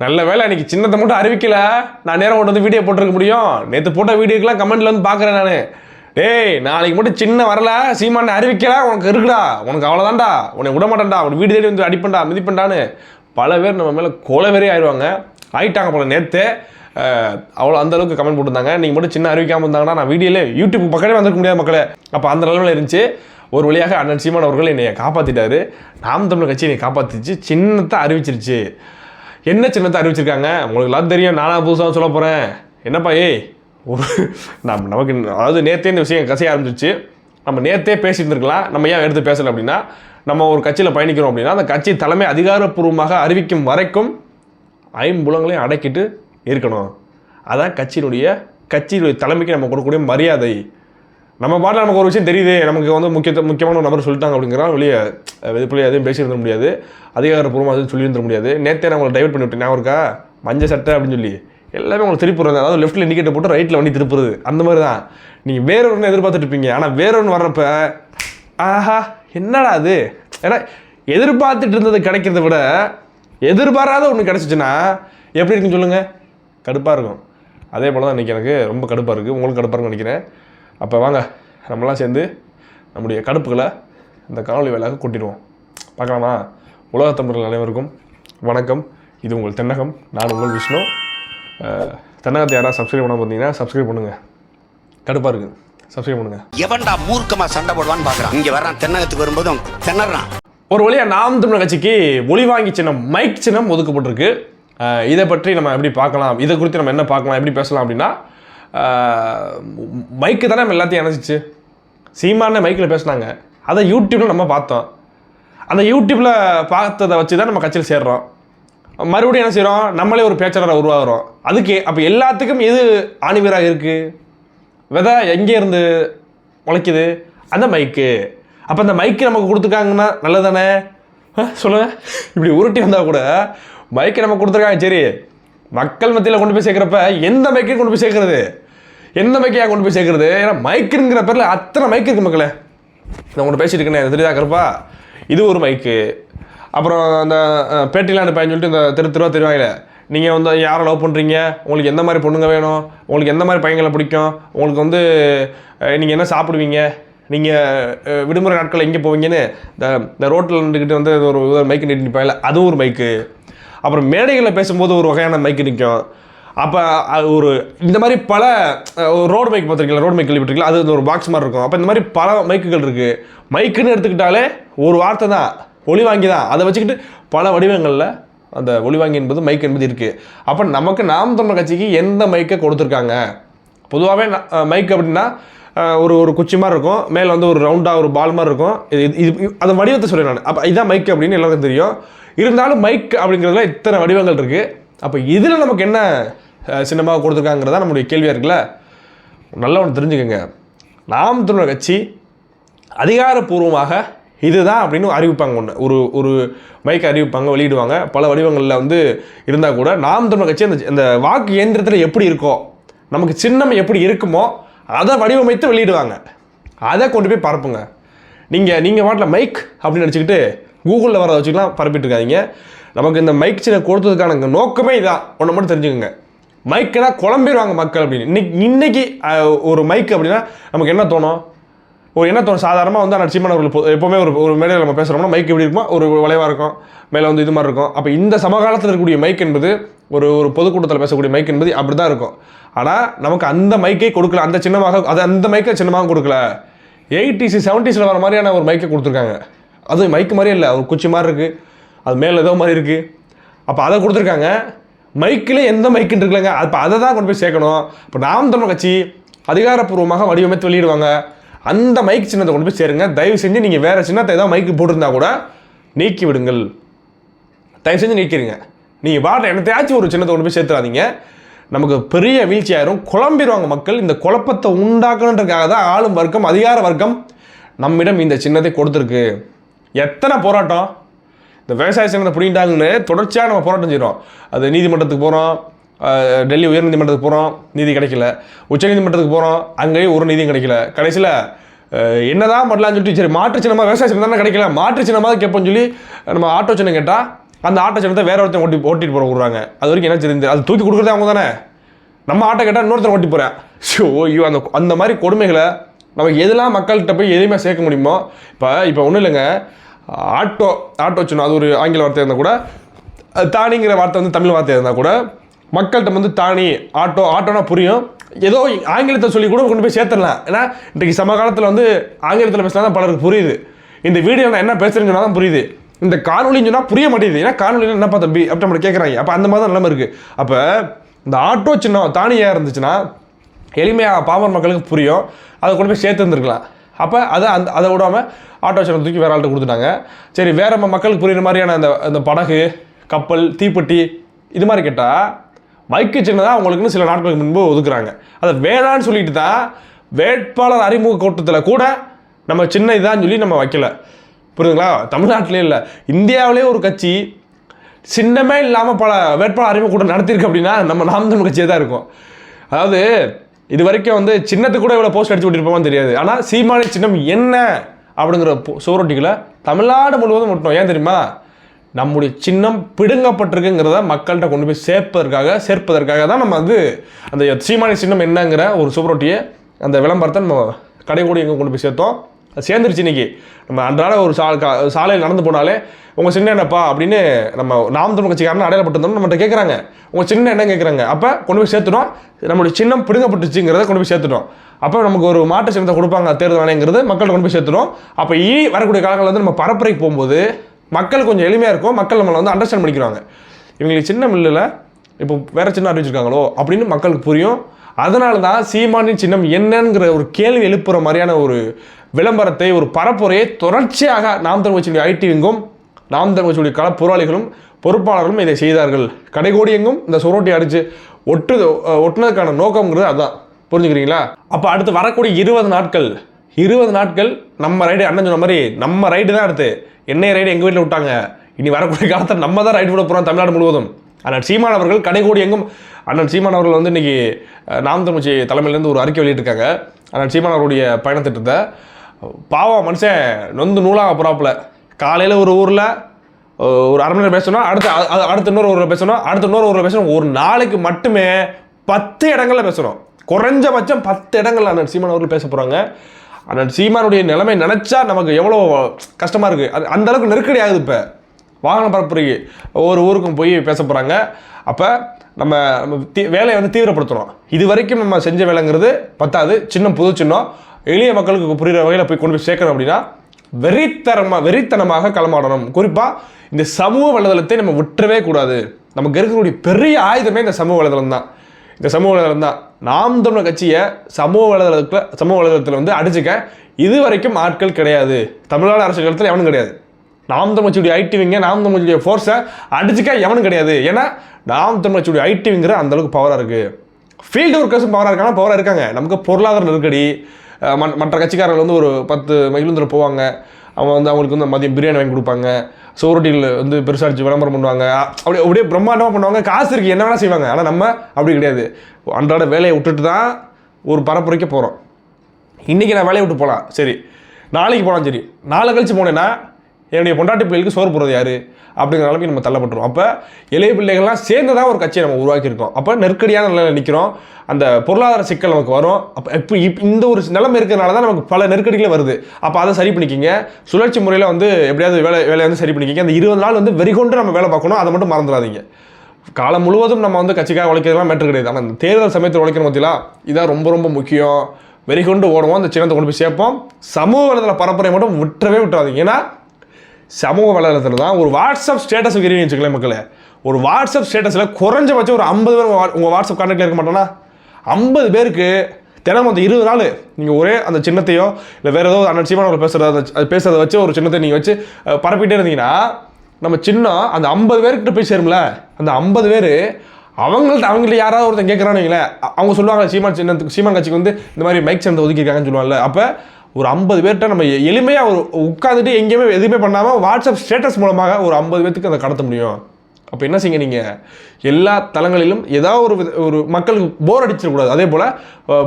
நல்ல வேலை இன்னைக்கு சின்னத்தை மட்டும் அறிவிக்கல. நான் நேரம் கொண்டு வந்து வீடியோ போட்டிருக்க முடியும். நேற்று போட்ட வீடியோக்கெலாம் கமெண்ட்ல வந்து பார்க்குறேன் நான். டேய் நாளைக்கு மட்டும் சின்ன வரல. சீமானை அறிவிக்கல. உனக்கு இருக்குடா. உனக்கு அவ்வளோதான்டா உன்னை விட மாட்டேன்டா உன் வீடு தேடி வந்து அடிப்பண்டா மிதிப்பண்டான்னு பல பேர் நம்ம மேலே கொலவெறி ஆயிடுவாங்க ஆயிட்டாங்க போல நேற்று அவ்வளோ அந்த அளவுக்கு கமெண்ட் போட்டிருந்தாங்க. நீங்கள் மட்டும் சின்ன அறிவிக்காமல் இருந்தாங்கன்னா நான் வீடியோவில் யூடியூப் பக்கமே வந்திருக்க முடியாது மக்களே. அப்போ அந்த நிலமையில இருந்துச்சு. ஒரு வழியாக அண்ணன் சீமான் அவர்கள் என்னை காப்பாற்றிட்டாரு நாம் தமிழ் கட்சி என்னை காப்பாற்றிச்சு சின்னத்தை அறிவிச்சிருச்சு. என்ன சின்னத்தை அறிவிச்சிருக்காங்க? உங்களுக்கு எல்லாம் தெரியும். நானா புதுசாக சொல்ல போகிறேன் என்னப்பா ஏய் ஒரு நம்ம நமக்கு அதாவது நேற்றே இந்த விஷயம் கசைய ஆரம்பிச்சிச்சு நம்ம நேற்றே பேசிட்டு இருந்திருக்கலாம் நம்ம ஏன் எடுத்து பேசலை அப்படின்னா நம்ம ஒரு கட்சியில் பயணிக்கிறோம் அப்படின்னா அந்த கட்சி தலைமை அதிகாரப்பூர்வமாக அறிவிக்கும் வரைக்கும் ஐம்புலங்களையும் அடக்கிட்டு இருக்கணும். அதான் கட்சியினுடைய கட்சியினுடைய தலைமைக்கு நம்ம கொடுக்கக்கூடிய மரியாதை. நம்ம பாட்டில் நமக்கு ஒரு விஷயம் தெரியுது நமக்கு வந்து முக்கிய முக்கியமான ஒரு நபர் சொல்லிட்டாங்க அப்படிங்கிறா வெளியே வெளியே எதுவும் பேசியிருந்த முடியாது. அதிகாரப்பூர்வமாக எதுவும் சொல்லியிருந்த முடியாது. நேற்றே நான் உங்களை டைவர்ட் பண்ணி விட்டேன். ஞாபகம் இருக்கா? மஞ்சள் சட்டை அப்படின்னு சொல்லி. எல்லாமே உங்களுக்கு திருப்புறது. அதாவது லெஃப்ட்டில் இண்டிகேட்டர் போட்டு ரைட்டில் வண்டி திருப்புறது. அந்த மாதிரி தான் நீங்கள் வேற ஒன்று எதிர்பார்த்துட்டு இருப்பீங்க. ஆனால் வேற ஒன்று வர்றப்ப ஆஹா என்னடா அது? ஏன்னா எதிர்பார்த்துட்டு இருந்தது கிடைக்கிறத விட எதிர்பாராத ஒன்று கிடச்சிச்சின்னா எப்படி இருக்குன்னு சொல்லுங்கள் கடுப்பாக இருக்கும். அதே போல் தான் இன்றைக்கி எனக்கு ரொம்ப கடுப்பாக இருக்குது உங்களுக்கு கடுப்பாக இருக்கும்னு நினைக்கிறேன். அப்போ வாங்க நம்மலாம் சேர்ந்து நம்முடைய கடுப்புகளை இந்த காணொலி வேலையாக கொட்டிடுவோம். பார்க்கலாமா? உலகத் தமிழர்கள் அனைவருக்கும் வணக்கம். இது உங்கள் தென்னகம் நான் உங்கள் விஷ்ணு. தென்னகத்தை யாராவது சப்ஸ்கிரைப் பண்ணாம பார்த்தீங்கன்னா சப்ஸ்கிரைப் பண்ணுங்கள் கடுப்பாக இருக்குது சப்ஸ்கிரைப் பண்ணுங்கள் எவன்டா மூர்க்கமா சண்டை போடுவான்னு பாக்குறான். இங்க வர்றான் தென்னகத்துக்கு வரும்போதும் திணறான். ஒரு வழியாக நாம் தமிழர் கட்சிக்கு ஒளி வாங்கி சின்னம் மைக் சின்னம் ஒதுக்கப்பட்டிருக்கு. இதை பற்றி நம்ம எப்படி பார்க்கலாம்? இதை குறித்து நம்ம என்ன பார்க்கலாம்? எப்படி பேசலாம் அப்படின்னா மைக்கு தானே நம்ம எல்லாத்தையும் இணைச்சிச்சு. சீமானே மைக்கில் பேசினாங்க. அதை யூடியூப்பில் நம்ம பார்த்தோம். அந்த யூடியூப்பில் பார்த்ததை வச்சு தான் நம்ம கட்சியில் சேர்றோம். மறுபடியும் என்ன செய்கிறோம் நம்மளே ஒரு பேச்சாளராக உருவாகிறோம். அதுக்கு அப்போ எல்லாத்துக்கும் எது ஆணிவராக இருக்குது விதை எங்கே இருந்து முளைக்குது அந்த மைக்கு அப்போ அந்த மைக்கு நமக்கு கொடுத்துருக்காங்கன்னா நல்லதானே சொல்லுவேன் இப்படி உருட்டி வந்தால் கூட மைக்கு நம்ம கொடுத்துருக்காங்க. சரி மக்கள் மத்தியில் கொண்டு போய் சேர்க்குறப்ப எந்த மைக்கையும் கொண்டு போய் சேர்க்குறது? எந்த மைக்கையாக கொண்டு போய் சேர்க்குறது? ஏன்னா மைக்குங்கிற பேரில் அத்தனை மைக் இருக்கு மக்களே. நான் உங்கள்கிட்ட பேசிட்டு இருக்கேன் தெரியுதா கருப்பா? இது ஒரு மைக்கு அப்புறம் அந்த அஹ், பேட்டிலாண்டு பையன் சொல்லிட்டு இந்த தெரு திருவா தெரிவாங்களே நீங்கள் வந்து யாரை லவ் பண்ணுறீங்க உங்களுக்கு எந்த மாதிரி பொண்ணுங்க வேணும்? உங்களுக்கு எந்த மாதிரி பையங்களை பிடிக்கும்? உங்களுக்கு வந்து நீங்கள் என்ன சாப்பிடுவீங்க? நீங்கள் விடுமுறை நாட்களில் எங்கே போவீங்கன்னு இந்த இந்த ரோட்டில் நின்றுக்கிட்டு வந்து ஒரு மைக்கு நீட்டி நிற்பாங்கல்ல அதுவும் ஒரு மைக்கு அப்புறம் மேடைகளில் பேசும்போது ஒரு வகையான மைக்கு நிற்கும் அப்போ ஒரு இந்த மாதிரி பல ரோடு மைக் பார்த்துருக்கீங்களா? ரோடு மைக் கேள்விப்பட்டிருக்கீங்களா? அது ஒரு பாக்ஸ் மாதிரி இருக்கும். அப்போ இந்த மாதிரி பல மைக்குகள் இருக்குது மைக்குன்னு எடுத்துக்கிட்டாலே ஒரு வார்த்தை தான். ஒளி வாங்கி தான். அதை வச்சுக்கிட்டு பல வடிவங்களில் அந்த ஒளிவாங்கி என்பது மைக் என்பது இருக்குது அப்போ நமக்கு நாம் தமிழ் கட்சிக்கு எந்த மைக்கை கொடுத்துருக்காங்க? பொதுவாகவே மைக் அப்படின்னா ஒரு ஒரு குச்சி மாதிரி இருக்கும். மேலே வந்து ஒரு ரவுண்டாக ஒரு பால் மாதிரி இருக்கும். இது இது இது- அந்த வடிவத்தை சொல்றேன் நான். அப்போ இதுதான் மைக் அப்படின்னு எல்லாருக்கும் தெரியும். இருந்தாலும் மைக் அப்படிங்கிறதுல இத்தனை வடிவங்கள் இருக்குது அப்போ இதில் நமக்கு என்ன அஹ், சின்னமாக கொடுத்துருக்காங்கிறதா நம்மளுடைய கேள்வியாக இருக்குல்ல? நல்லா ஒன்று தெரிஞ்சுக்கோங்க. நாம் தமிழர் கட்சி அதிகாரப்பூர்வமாக இதுதான் அப்படின்னு அறிவிப்பாங்க ஒன்று ஒரு ஒரு மைக் அறிவிப்பாங்க வெளியிடுவாங்க. பல வடிவங்களில் வந்து இருந்தால் கூட நாம் தமிழர் கட்சி அந்த இந்த வாக்கு இயந்திரத்தில் எப்படி இருக்கோ நமக்கு சின்னம் எப்படி இருக்குமோ அதை வடிவமைத்து வெளியிடுவாங்க. அதை கொண்டு போய் பரப்புங்க. நீங்கள் நீங்கள் வாட்டில் மைக் அப்படின்னு நினச்சிக்கிட்டு கூகுளில் வர வச்சுக்கலாம் பரப்பிட்டு இருக்காதீங்க. நமக்கு இந்த மைக் சின்ன கொடுத்ததுக்கான நோக்கமே இதான். ஒன்று மட்டும் தெரிஞ்சுக்கோங்க. மைக்குனா குழம்பிடுவாங்க மக்கள் அப்படின்னு. இன்னைக்கு இன்னைக்கு ஒரு மைக் அப்படின்னா நமக்கு என்ன தோணும்? ஒரு என்ன தோணும்? சாதாரணமாக வந்து ஆனால் அவர்கள் பொ- எப்போவுமே ஒரு ஒரு மேடையில் நம்ம பேசுகிறோம்னா மைக் எப்படி இருக்குமோ ஒரு விளைவாக இருக்கும். மேலே வந்து இது மாதிரி இருக்கும். அப்போ இந்த சமகாலத்தில் இருக்கக்கூடிய மைக் என்பது ஒரு ஒரு பொதுக்கூட்டத்தில் பேசக்கூடிய மைக் என்பது அப்படி தான் இருக்கும். ஆனால் நமக்கு அந்த மைக்கை கொடுக்கல. அந்த சின்னமாக அது அந்த மைக்கை சின்னமாக கொடுக்கல. எயிட்டிஸ் செவன்ட்டிஸில் வர மாதிரியான ஒரு மைக்கை கொடுத்துருக்காங்க. அது மைக் மாதிரியே இல்லை. ஒரு குச்சி மாதிரி இருக்குது அது மேலே ஏதோ மாதிரி இருக்குது அப்போ அதை கொடுத்துருக்காங்க. மைக்கில் எந்த மைக்குன்னு இருக்குல்லங்க அப்போ அதை தான் கொண்டு போய் சேர்க்கணும். இப்போ நாம் தமிழ் கட்சி அதிகாரப்பூர்வமாக வடிவமைத்து வெளியிடுவாங்க. அந்த மைக் சின்னத்தை கொண்டு போய் சேருங்க. தயவு செஞ்சு நீங்கள் வேறு சின்னத்தை ஏதாவது மைக்கு போட்டிருந்தா கூட நீக்கி விடுங்கள். தயவு செஞ்சு நீக்கிடுங்க நீங்கள் பாட்ட என்னத்தையாச்சும் ஒரு சின்னத்தை கொண்டு போய் சேர்த்துறாதீங்க. நமக்கு பெரிய வீழ்ச்சி ஆயிரும் குழம்பிடுவாங்க மக்கள். இந்த குழப்பத்தை உண்டாக்கணுன்றதுக்காக தான் ஆளும் வர்க்கம் அதிகார வர்க்கம் நம்மிடம் இந்த சின்னத்தை கொடுத்துருக்கு. எத்தனை போராட்டம்? இந்த விவசாய சங்கத்தை பிடிங்கிட்டாங்கன்னு தொடர்ச்சியாக நம்ம போராட்டம் செய்கிறோம் அது நீதிமன்றத்துக்கு போகிறோம் டெல்லி உயர்நீதிமன்றத்துக்கு போகிறோம் நீதி கிடைக்கல. உச்சநீதிமன்றத்துக்கு போகிறோம் அங்கேயும் ஒரு நீதியும் கிடைக்கல. கடைசியில் என்னதான் பண்ணலாம்னு சொல்லிட்டு சரி மாற்று சின்னமாக விவசாய சின்னம் தானே கிடைக்கல. மாற்று சின்னமாக கேட்போம்னு சொல்லி நம்ம ஆட்டோ சின்னம் கேட்டால் அந்த ஆட்டோ சின்னத்தை வேற ஒருத்தன் ஓட்டி ஓட்டிட்டு போக விடுறாங்க அது வரைக்கும் என்ன தெரியுது? அது தூக்கி கொடுக்குறது அவங்க தானே. நம்ம ஆட்டோ கேட்டால் இன்னொருத்தர் ஓட்டி போகிறேன் ஸோ ஐயோ அந்த அந்த மாதிரி கொடுமைகளை நமக்கு எதெல்லாம் மக்கள்கிட்ட போய் எதுவுமே சேர்க்க முடியுமோ இப்போ இப்போ ஒன்றும் இல்லைங்க. ஆட்டோ ஆட்டோ சொன்னோம் அது ஒரு ஆங்கில வார்த்தை இருந்தால் கூட தானிங்கிற வார்த்தை வந்து தமிழ் வார்த்தை இருந்தால் கூட மக்கள்கிட்ட வந்து தானி ஆட்டோ ஆட்டோனா புரியும். ஏதோ ஆங்கிலத்தை சொல்லி கூட கொண்டு போய் சேர்த்துடலாம். ஏன்னா இன்றைக்கு சமகாலத்தில் வந்து ஆங்கிலத்தில் பேசினா தான் பலருக்கு புரியுது. இந்த வீடியோ நான் என்ன பேசுறேன்னு தான் புரியுது. இந்த காணொலின்னு சொன்னால் புரிய மாட்டேங்குது. ஏன்னா காணொலியில் என்னப்பா தம்பி அப்படி நம்மளை கேட்குறாங்க அப்போ அந்த மாதிரி தான் நிலமை இருக்குது அப்போ இந்த ஆட்டோ சின்னம் தானியாக இருந்துச்சுன்னா எளிமையாக பாமர் மக்களுக்கு புரியும். அதை கொண்டு போய் சேர்த்து இருந்திருக்கலாம் அப்போ அதை அந்த அதை விடாமல் ஆட்டோ சேனல் தூக்கி வேற ஆள்கிட்ட கொடுத்துட்டாங்க. சரி வேற மக்களுக்கு புரியுற மாதிரியான அந்த அந்த படகு கப்பல் தீப்பெட்டி இது மாதிரி கேட்டால் வைக்க சின்னதாக அவங்களுக்குன்னு சில நாட்களுக்கு முன்பு ஒதுக்குறாங்க. அதை வேணான்னு சொல்லிட்டு தான் வேட்பாளர் அறிமுக கூட்டத்தில் கூட நம்ம சின்ன இதான்னு சொல்லி நம்ம வைக்கல. புரியுதுங்களா? தமிழ்நாட்டிலே இல்லை. இந்தியாவிலே ஒரு கட்சி சின்னமே இல்லாமல் பல வேட்பாளர் அறிமுக கூட்டம் நடத்தியிருக்கு அப்படின்னா நம்ம நாம் தமிழ் கட்சியே தான் இருக்கும். அதாவது இது வரைக்கும் வந்து சின்னத்துக்கு கூட இவ்வளோ போஸ்ட் அடிச்சு விட்டுருப்போமான்னு தெரியாது. ஆனால் சீமானி சின்னம் என்ன அப்படிங்கிற சுவரொட்டிகளை தமிழ்நாடு முழுவதும் விட்டோம் ஏன் தெரியுமா? நம்முடைய சின்னம் பிடுங்கப்பட்டிருக்குங்கிறத மக்கள்கிட்ட கொண்டு போய் சேர்ப்பதற்காக சேர்ப்பதற்காக தான் நம்ம வந்து அந்த சீமானி சின்னம் என்னங்கிற ஒரு சுவரொட்டியை அந்த விளம்பரத்தை நம்ம கடைக்கூடி எங்கே கொண்டு போய் சேர்த்தோம். சேர்ந்துருச்சு இன்னைக்கு. நம்ம அன்றாட ஒரு சா கா- சாலையில் நடந்து போனாலே உங்கள் சின்ன என்னப்பா? அப்படின்னு நம்ம நாம் தமிழ் கட்சிக்காரன் அடையாளப்பட்டிருந்தோம் நம்மகிட்ட கேட்குறாங்க உங்கள் சின்ன என்ன? கேட்குறாங்க அப்போ கொண்டு போய் சேர்த்துட்டோம். நம்மளுடைய சின்னம் பிடுங்கப்பட்டுச்சுங்கிறத கொண்டு போய் சேர்த்துட்டோம். அப்போ நமக்கு ஒரு மாட்டு சின்னத்தை கொடுப்பாங்க தேர்தல் ஆணையங்கிறது. மக்கள்கிட்ட கொண்டு போய் சேர்த்துடும் அப்போ இனி வரக்கூடிய காலங்களில் வந்து நம்ம பரப்புரைக்கு போகும்போது மக்கள் கொஞ்சம் எளிமையாக இருக்கும். மக்கள் நம்மளை வந்து அண்டர்ஸ்டாண்ட் பண்ணிக்கிறாங்க. இவங்களுக்கு சின்ன மில்லில் இப்போ வேறு சின்ன அறிவிச்சிருக்காங்களோ அப்படின்னு மக்களுக்கு புரியும். அதனால தான் சீமானின் சின்னம் என்னங்கிற ஒரு கேள்வி எழுப்புற மாதிரியான ஒரு விளம்பரத்தை ஒரு பரப்புரையை தொடர்ச்சியாக நாம் தமிழ்ச்சியுடைய ஐடிவிங்கும் ஐடி நாம் தமிழ்ச்சியுடைய கள போராளிகளும் பொறுப்பாளர்களும் இதை செய்தார்கள். கடைகோடி எங்கும் இந்த சுரோட்டி அடித்து ஒட்டு ஒட்டுனதுக்கான நோக்கம்ங்கிறது அதுதான் புரிஞ்சுக்கிறீங்களா? அப்போ அடுத்து வரக்கூடிய இருபது நாட்கள் இருபது நாட்கள் நம்ம ரைடு அண்ணன் சொன்ன மாதிரி நம்ம ரைடு தான் அடுத்து. என்னைய ரைடு எங்கள் வீட்டில் விட்டாங்க? இனி வரக்கூடிய காலத்தில் நம்ம தான் ரைடு விட போகிறோம் தமிழ்நாடு முழுவதும். ஆனால் சீமான் அவர்கள் கடைகோடி எங்கும் அண்ணன் சீமான் அவர்கள் வந்து இன்னைக்கு நாம் தமிழ்ச்சி தலைமையிலேருந்து ஒரு அறிக்கை வெளியிட்டிருக்காங்க. அண்ணன் சீமான் அவருடைய பயணத்திட்டத்தை. பாவம் மனுஷன் நொந்து நூலாக போகிறாப்புல காலையில் ஒரு ஊரில் ஒரு அரை மணி நேரம் பேசணும் அடுத்து அடுத்த இன்னொரு ஊரில் பேசணும் அடுத்த இன்னொரு ஊரில் பேசணும். ஒரு நாளைக்கு மட்டுமே பத்து இடங்களில் பேசணும். குறைஞ்சபட்சம் பத்து இடங்களில் அண்ணன் சீமான் அவர்கள் பேச போகிறாங்க அண்ணன் சீமானுடைய நிலைமை நினச்சா நமக்கு எவ்வளோ கஷ்டமாக இருக்குது அது அந்த அளவுக்கு நெருக்கடி ஆகுது இப்போ. வாகன பரப்புரைக்கு ஒவ்வொரு ஊருக்கும் போய் பேச போகிறாங்க அப்போ நம்ம நம்ம தீ வேலையை வந்து தீவிரப்படுத்தணும் இது வரைக்கும் நம்ம செஞ்ச வேலைங்கிறது பத்தாது. சின்னம் புது சின்னம். எளிய மக்களுக்கு புரிகிற வகையில் போய் கொண்டு போய் சேர்க்கணும் அப்படின்னா வெறித்தரமாக வெறித்தனமாக களமாடணும். குறிப்பாக இந்த சமூக வலைதளத்தை நம்ம விட்டுறவே கூடாது. நமக்கு இருக்கக்கூடிய பெரிய ஆயுதமே இந்த சமூக வலைதளம் தான். இந்த சமூக வலைதளம் தான். நாம் தமிழர் கட்சியை சமூக வலைதளத்தில் சமூக வலைதளத்தில் வந்து அடிச்சுக்க இது வரைக்கும் ஆட்கள் கிடையாது. தமிழ்நாடு அரசியல் காலத்தில் எவனும் கிடையாது. நாம் தமிழ்ச்சியுடைய ஐடிவிங்க நாம் தமிழ்ச்சியுடைய ஃபோர்ஸை அடிச்சுக்க எவனும் கிடையாது. ஏன்னா நாம் தமிழ்ச்சியுடைய ஐடிவிங்கிற அந்த அளவுக்கு பவராக இருக்குது ஃபீல்டு ஒர்க்கர்ஸும் பவராக இருக்காங்க பவராக இருக்காங்க. நமக்கு பொருளாதார நெருக்கடி அஹ் மற்ற கட்சிக்காரர்கள் வந்து ஒரு பத்து மகிழுந்தில் போவாங்க. அவங்க வந்து அவங்களுக்கு வந்து மதியம் பிரியாணி வாங்கி கொடுப்பாங்க. சோரட்டியில் வந்து பெருசாக அடிச்சு விளம்பரம் பண்ணுவாங்க. அப்படியே அப்படியே பிரம்மாண்டமாக பண்ணுவாங்க. காசு இருக்குது என்ன வேணால் செய்வாங்க. ஆனால் நம்ம அப்படி கிடையாது. அன்றாட வேலையை விட்டுட்டு தான் ஒரு பரப்புரைக்க போகிறோம் இன்றைக்கி நான் வேலையை விட்டு போகலாம் சரி. நாளைக்கு போகலாம் சரி. நாளை கழிச்சு போனேன்னா என்னுடைய பொண்டாட்டி பிள்ளைகளுக்கு சோறு போடுறது யாரு? அப்படிங்கிற நிலைமை நம்ம தள்ளப்பட்டுரும் அப்போ இளைய பிள்ளைகள்லாம் சேர்ந்து தான் ஒரு கட்சியை நம்ம உருவாக்கியிருக்கோம். அப்போ நெருக்கடியான நிலையில் நிற்கிறோம் அந்த பொருளாதார சிக்கல் நமக்கு வரும். அப்போ இப்போ இப் இந்த ஒரு நிலைமை இருக்கிறனால தான் நமக்கு பல நெருக்கடிகளே வருது. அப்போ அதை சரி பண்ணிக்கிங்க. சுழற்சி முறையில் வந்து எப்படியாவது வேலை வேலையை வந்து சரி பண்ணிக்கிங்க. அந்த இருபது நாள் வந்து வெறிகொண்டு நம்ம வேலை பார்க்கணும். அதை மட்டும் மறந்துடாதீங்க. காலம் முழுவதும் நம்ம வந்து கட்சிக்காக உழைக்கிறதுலாம் மெட்ரு கிடையாது. ஆனால் இந்த தேர்தல் சமயத்தில் உழைக்கணும் பார்த்தீங்களா இதான் ரொம்ப ரொம்ப முக்கியம். வெறிகொண்டு ஓடுவோம். அந்த சின்னத்தை கொண்டு போய் சேர்ப்போம். சமூக வலைதள பரப்புரை மட்டும் விட்டுறவே விட்டுறாதீங்க. ஏன்னா சமூக வலைதளத்தில் தான் ஒரு வாட்ஸ்அப் ஸ்டேட்டஸ் வைக்கிறீங்கன்னு வச்சுக்கலேன் மக்களே. ஒரு வாட்ஸ்அப் ஸ்டேட்டஸில் குறைஞ்சபட்சம் ஒரு ஐம்பது பேர் உங்கள் உங்கள் வாட்ஸ்அப் கான்டாக்டில் இருக்க மாட்டோன்னா ஐம்பது பேருக்கு தினமும் அந்த இருபது நாள் நீங்கள் ஒரே அந்த சின்னத்தையோ இல்லை வேறு ஏதோ அண்ணன் சீமானவர்கள் பேசுகிறத அந்த அது வச்சு ஒரு சின்னத்தை நீங்கள் வச்சு பரப்பிட்டே இருந்தீங்கன்னா நம்ம சின்னம் அந்த ஐம்பது பேர்கிட்ட போய் சேரும்ல? அந்த ஐம்பது பேர் அவங்கள்ட்ட அவங்கள்ட்ட யாராவது ஒருத்தன் கேட்குறானுங்களே அவங்க சொல்லுவாங்க சீமான் சின்னத்துக்கு சீமான் கட்சிக்கு வந்து இந்த மாதிரி மைக் சின்னத்தை ஒதுக்கியிருக்காங்கன்னு சொல்லுவாங்கல்ல. அப்போ ஒரு ஐம்பது பேர்கிட்ட நம்ம எளிமையாக ஒரு உட்காந்துட்டு எங்கேயுமே எதுவுமே பண்ணாமல் வாட்ஸ்அப் ஸ்டேட்டஸ் மூலமாக ஒரு ஐம்பது பேர்த்துக்கு அதை கடத்த முடியும். அப்போ என்ன செய்யுங்க நீங்கள் எல்லா தளங்களிலும் ஏதாவது ஒரு ஒரு மக்களுக்கு போர் அடிச்சிடக்கூடாது. அதே போல்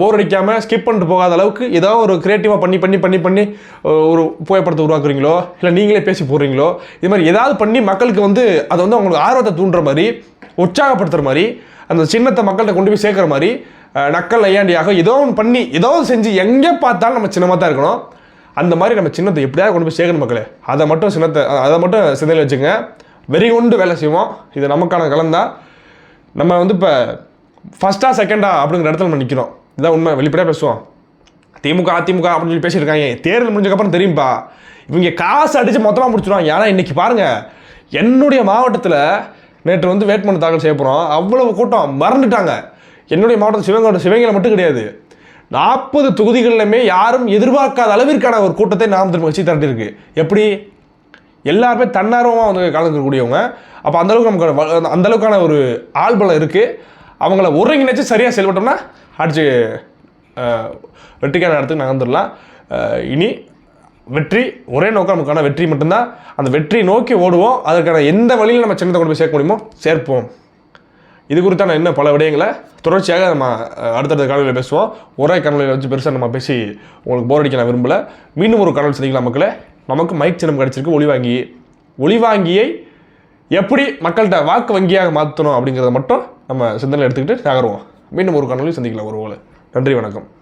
போர் அடிக்காமல் ஸ்கிப் பண்ணிட்டு போகாத அளவுக்கு ஏதாவது ஒரு க்ரியேட்டிவாக பண்ணி பண்ணி பண்ணி பண்ணி ஒரு புகைப்படத்தை உருவாக்குறீங்களோ இல்லை நீங்களே பேசி போடுறீங்களோ இது மாதிரி ஏதாவது பண்ணி மக்களுக்கு வந்து அதை வந்து அவங்களுக்கு ஆர்வத்தை தூண்டுற மாதிரி உற்சாகப்படுத்துகிற மாதிரி அந்த சின்னத்தை மக்கள்கிட்ட கொண்டு போய் சேர்க்குற மாதிரி நக்கல் ஐயாண்டியாக ஏதோ ஒன்று பண்ணி ஏதோ ஒன்று செஞ்சு எங்கே பார்த்தாலும் நம்ம சின்னமாக தான் இருக்கணும். அந்த மாதிரி நம்ம சின்னத்தை எப்படியாவது கொண்டு போய் சேர்க்கணும் மக்களே. அதை மட்டும் சின்னத்தை அதை மட்டும் சிந்தையில் வச்சுங்க வெறி கொண்டு வேலை செய்வோம். இது நமக்கான கலந்தா. நம்ம வந்து இப்போ ஃபஸ்ட்டாக செகண்டா அப்படிங்கிற இடத்துல நம்ம நிற்கிறோம் இதான் உண்மை. வெளிப்படையாக பேசுவோம். திமுக அதிமுக அப்படின்னு சொல்லி பேசியிருக்காங்க. தேர்தல் முடிஞ்சக்கப்புறம் தெரியும்ப்பா இவங்க காசு அடித்து மொத்தமாக முடிச்சிடுவாங்க ஏன்னா இன்றைக்கி பாருங்கள் என்னுடைய மாவட்டத்தில் நேற்று வந்து வேட்புமனு தாக்கல் செய்ய போகிறோம் அவ்வளவு கூட்டம் மறந்துட்டாங்க. என்னுடைய மாவட்டம் சிவகங்கை சிவகங்கையில் மட்டும் கிடையாது. நாற்பது தொகுதிகளிலுமே யாரும் எதிர்பார்க்காத அளவிற்கான ஒரு கூட்டத்தை நாம் திரும்ப கட்சி திரட்டிருக்கு எப்படி? எல்லாருமே தன்னார்வமாக வந்து கலந்துக்கக்கூடியவங்க அப்போ அந்தளவுக்கு நமக்கு அந்தளவுக்கான ஒரு ஆள்பலம் இருக்குது அவங்கள ஒருங்கிணைச்சு சரியாக செயல்பட்டோம்னா அடிச்சு வெற்றிக்கான இடத்துக்கு நகர்ந்துடலாம் இனி வெற்றி ஒரே நோக்கம் நமக்கான வெற்றி மட்டும்தான். அந்த வெற்றி நோக்கி ஓடுவோம். அதற்கான எந்த வழியில் நம்ம சின்னத்தை கொண்டு போய் சேர்க்க முடியுமோ சேர்ப்போம். இது குறித்தான இன்னும் பல விடயங்களை தொடர்ச்சியாக நம்ம அடுத்தடுத்த காணொலியில் பேசுவோம். ஒரே காணொலியில் வச்சு பெருசாக நம்ம பேசி உங்களுக்கு போர் அடிக்க நான் விரும்பலை. மீண்டும் ஒரு காணொலி சந்திக்கலாம் மக்களே. நமக்கு மைக் சின்னம் கிடச்சிருக்கு. ஒளிவாங்கி ஒளிவாங்கியை எப்படி மக்கள்கிட்ட வாக்கு வங்கியாக மாற்றணும் அப்படிங்கிறத மட்டும் நம்ம சிந்தனை எடுத்துக்கிட்டு நகருவோம். மீண்டும் ஒரு காணொலி சந்திக்கலாம். ஒரு நன்றி வணக்கம்.